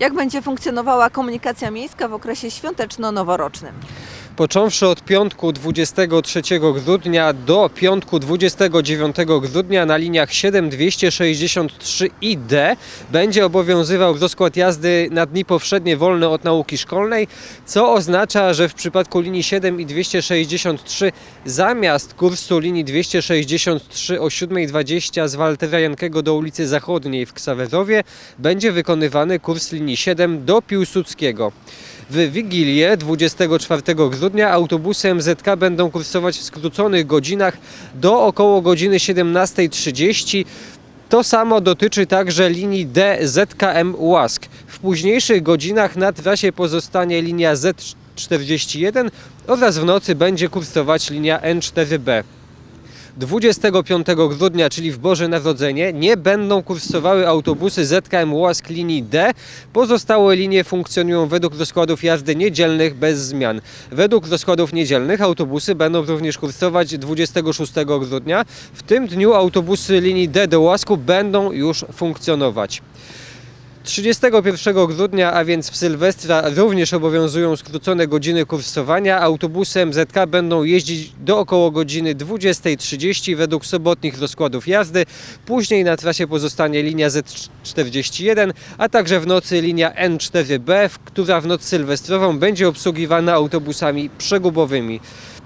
Jak będzie funkcjonowała komunikacja miejska w okresie świąteczno-noworocznym? Począwszy od piątku 23 grudnia do piątku 29 grudnia na liniach 7, 263 i D będzie obowiązywał rozkład jazdy na dni powszednie wolne od nauki szkolnej, co oznacza, że w przypadku linii 7 i 263 zamiast kursu linii 263 o 7.20 z Waltera Jankego do ulicy Zachodniej w Ksawerowie będzie wykonywany kurs linii 7 do Piłsudskiego. W Wigilię 24 grudnia autobusy MZK będą kursować w skróconych godzinach do około godziny 17.30. To samo dotyczy także linii D ZKM Łask. W późniejszych godzinach na trasie pozostanie linia Z41 oraz w nocy będzie kursować linia N4B. 25 grudnia, czyli w Boże Narodzenie, nie będą kursowały autobusy ZKM Łask linii D. Pozostałe linie funkcjonują według rozkładów jazdy niedzielnych bez zmian. Według rozkładów niedzielnych autobusy będą również kursować 26 grudnia. W tym dniu autobusy linii D do Łasku będą już funkcjonować. 31 grudnia, a więc w Sylwestra, również obowiązują skrócone godziny kursowania. Autobusy MZK będą jeździć do około godziny 20.30 według sobotnich rozkładów jazdy. Później na trasie pozostanie linia Z41, a także w nocy linia N4B, w- która w noc sylwestrową będzie obsługiwana autobusami przegubowymi.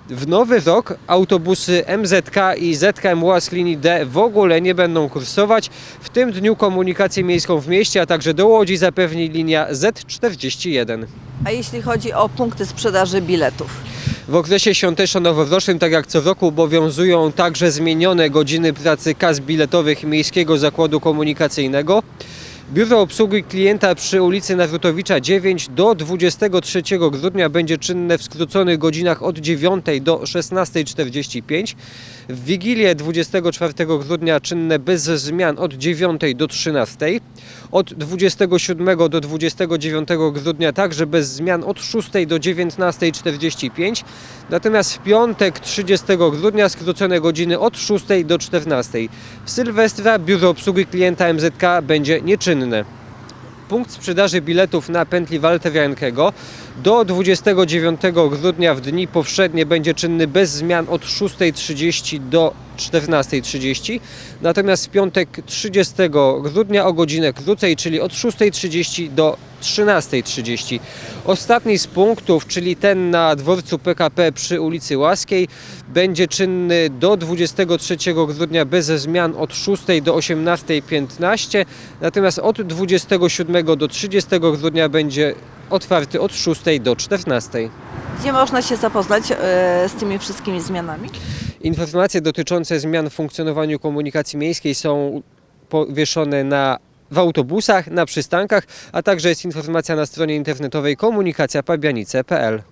W nowy rok autobusy MZK i ZKM Łask linii D w ogóle nie będą kursować. W tym dniu komunikację miejską w mieście, a także do Łodzi zapewni linia Z41. A jeśli chodzi o punkty sprzedaży biletów? W okresie świąteczno-noworocznym, tak jak co roku, obowiązują także zmienione godziny pracy kas biletowych Miejskiego Zakładu Komunikacyjnego. Biuro obsługi klienta przy ulicy Nawrotowicza 9 do 23 grudnia będzie czynne w skróconych godzinach od 9 do 16.45. W Wigilię 24 grudnia czynne bez zmian od 9 do 13. Od 27 do 29 grudnia także bez zmian od 6 do 19.45. Natomiast w piątek 30 grudnia skrócone godziny od 6 do 14. W Sylwestra biuro obsługi klienta MZK będzie nieczynne. Punkt sprzedaży biletów na pętli Waltera Jankego do 29 grudnia w dni powszednie będzie czynny bez zmian od 6.30 do 14.30. Natomiast w piątek 30 grudnia o godzinę krócej, czyli od 6.30 do 13.30. Ostatni z punktów, czyli ten na dworcu PKP przy ulicy Łaskiej, będzie czynny do 23 grudnia bez zmian od 6 do 18.15. Natomiast od 27 do 30 grudnia będzie otwarty od 6 do 14. Gdzie można się zapoznać e, z tymi wszystkimi zmianami? Informacje dotyczące zmian w funkcjonowaniu komunikacji miejskiej są powieszone na w autobusach, na przystankach, a także jest informacja na stronie internetowej komunikacjapabianice.pl.